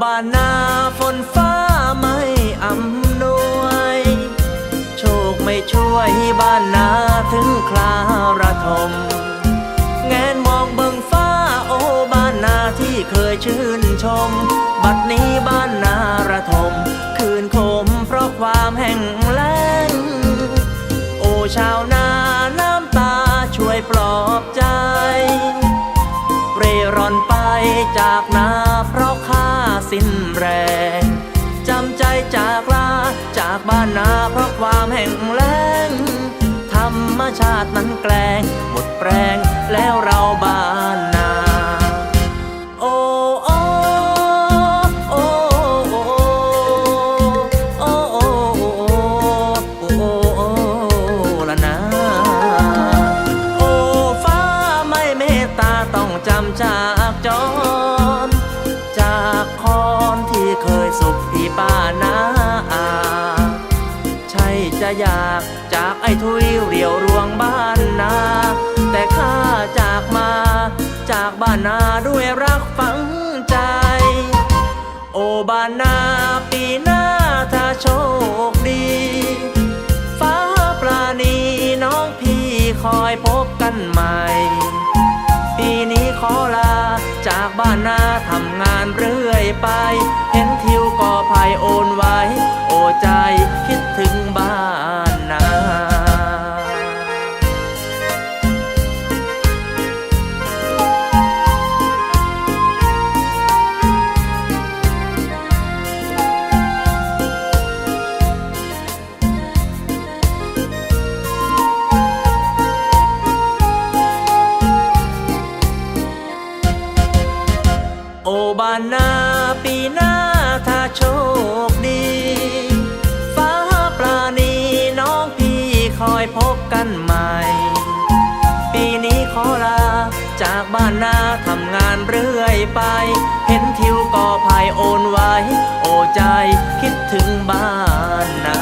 บ้านนาฝนฟ้าไม่อำนวย โชคไม่ช่วยบ้านนาถึงคลาระทม แงนมองเบิงฟ้าโอ้บ้านนาที่เคยชื่นชม บัดนี้บ้านนาระทม คืนคมเพราะความแห่งแล้ง โอ้ชาวนาน้ำตาช่วยปลอบใจ เร่ร่อนไปจากนาเพราะ สิ้นแรง จำใจจากลาจากบ้านนาเพราะความแห้งแล้ง ธรรมชาตินั้นแกล้งหมดแปรงแล้วเราบ้านนาโอ้โอ้โอ้โอ้โอ้โอ้โอ้โอ้ละนะโอ้ฟ้าไม่เมตตาต้องจำจากจ เคยสุขที่ป้านาอาใช่จะอยากจากไอ้ทุยเรียวรวงบ้านนา แต่ข้าจากมาจากบ้านนาด้วยรักฝังใจ โอบ้านนาปีหน้าถ้าโชคดี ฟ้าปลาณีน้องพี่คอยพบกันใหม่ ปีนี้ขอลา จากบ้านนาทำงานเรื่อยไป เห็น บ้านนาปีหน้าถ้าโชคดี ฟ้าปลานีน้องพี่คอยพบกันใหม่ ปีนี้ขอลาจากบ้านนาทำงานเรื่อยไป เห็นทิวก่อภายโอนไว้ โอใจคิดถึงบ้านนา